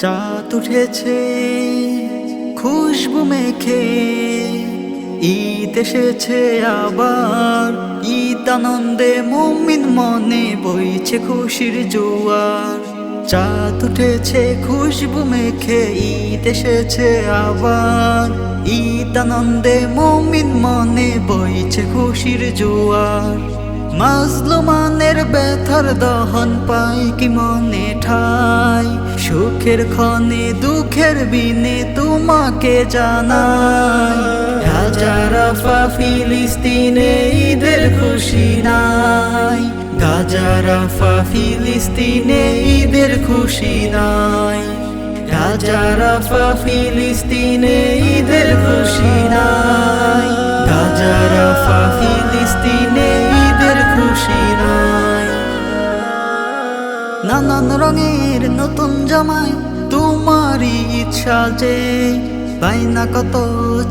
চাঁদ উঠেছে, খুশবু মেখে। ঈদ এসেছে আবার, ঈদ আনন্দে মুমিন মনে বইছে খুশির জোয়ার। চাঁদ উঠেছে, খুশবু মেখে, ঈদ এসেছে আবার। ঈদ আনন্দে মুমিন মনে বইছে খুশির জোয়ার। মাজলুমানের ব্যথার দহন পাই কি মনে ঠাই? সুখের ক্ষণে, দুঃখের বিনে তোমাকে জানাই। গাজারাফা ফিলিস্তিনে ঈদের খুশি নাই। গাজারাফা ফিলিস্তিনে ঈদের খুশি নাই। গাজারাফা ফিলিস্তিনে ঈদের খুশি নাই। গাজারাফা ফিলিস্তিনে নানান রঙের নতুন জামাই, তোমারই ইচ্ছা যে বাইনা কত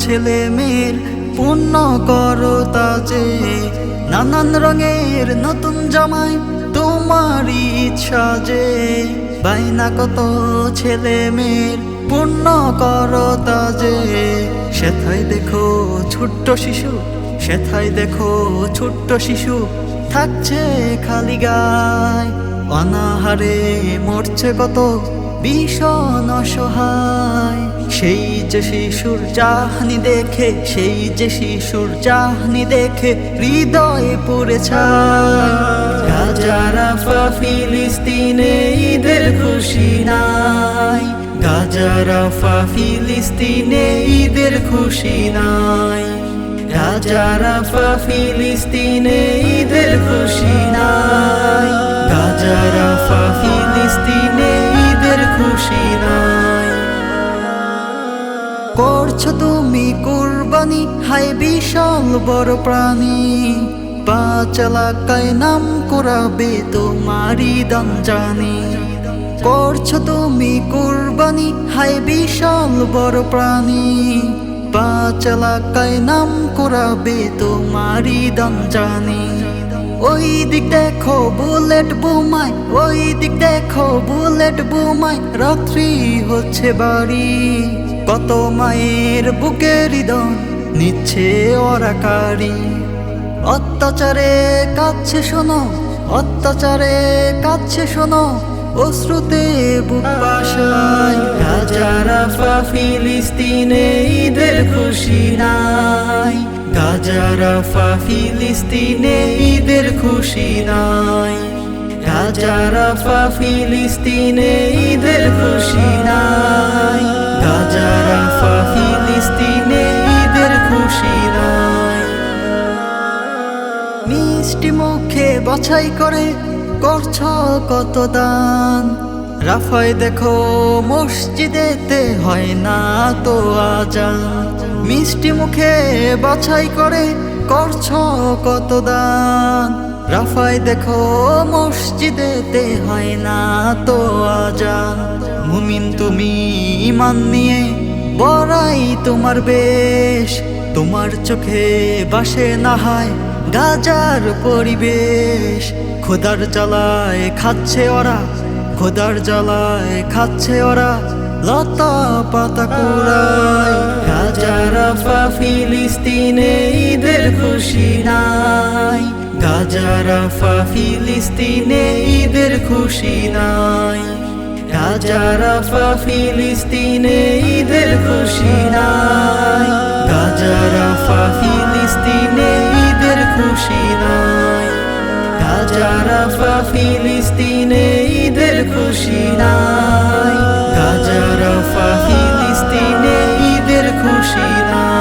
ছেলে মেয়ের, পূর্ণ করো তাজে নানান রঙের নতুন জামাই, তোমারই ইচ্ছা যে বাইনা কত ছেলে মেয়ের, পূর্ণ করো তাজে সেথায় দেখো ছোট্ট শিশু, সেথায় দেখো ছোট্ট শিশু, থাকছে খালি গায়। অনাহারে মরছে কত ভীষণ অসহায়। সেই যে শিশুর চাহনি দেখে, সেই যে শিশুর চাহনি দেখে হৃদয়ে পড়ে ছায়। গাজারাফা ফিলিস্তিনে ঈদের খুশি নাই। গাজারাফা ফিলিস্তিনে ঈদের খুশি নাই। গাজারাফা ফিলিস্তিনে ঈদের খুশি নাই। গাজারাফা ফিলিস্তিনে ঈদের খুশি নাই। করছ তুমি কুরবানি, হাই বিশাল বড় প্রাণী। পাঁচ এলাকায় নাম করাবে তোমারই দান জানি। করছ তুমি কুরবানি, হাই বিশাল বড় প্রাণী। পাঁচ এলাকায় নাম করাবে তোমারই দান জানি। ওই দিক দেখো বুলেট বোমাই ওই দিক দেখো বুলেট বোমাই রাত্রি হচ্ছে বাড়ি। কত মায়ের বুকের হৃদয় নিচ্ছে ওরা কারি অত্যাচারে কাচ্ছে শোনো, অত্যাচারে কাচ্ছে শোনো অশ্রুতে বুক বাসায় গাজারাফা ফিলিস্তিনে ঈদের খুশি নাই। গাজারাফা ফিলিস্তিনে ঈদের খুশি নাই। গাজারাফা ফিলিস্তিনে ঈদের খুশি নাই। গাজারাফা ফিলিস্তিনে ঈদের খুশি নাই। মিষ্টি মুখে বাছাই করে করছ কত দান? রাফায় দেখো, মসজিদেতে হয় না তো আজান। মিষ্টি মুখে বাছাই করে করছ কত দান? রাফায় দেখো, মসজিদেতে হয় না তো আজান। মুমিন তুমি ইমান নিয়ে, বড়াই তোমার বেশ। তোমার চোখে বাসে না হয় গাজার পরিবেশ। খোদার জ্বালায় খাচ্ছে ওরা, খোদার জ্বালায় খাচ্ছে ওরা। লতা পাতা গাজারাফা ফিলিস্তিনে ঈদের খুশি নাই। গাজারাফা ফিলিস্তিনে ঈদের খুশি নাই। গাজারাফা ফিলিস্তিনে ঈদের গাজারাফা ফিলিস্তিনে ঈদের খুশি নাই। গাজারাফা ফিলিস্তিনে ঈদের খুশি নাই।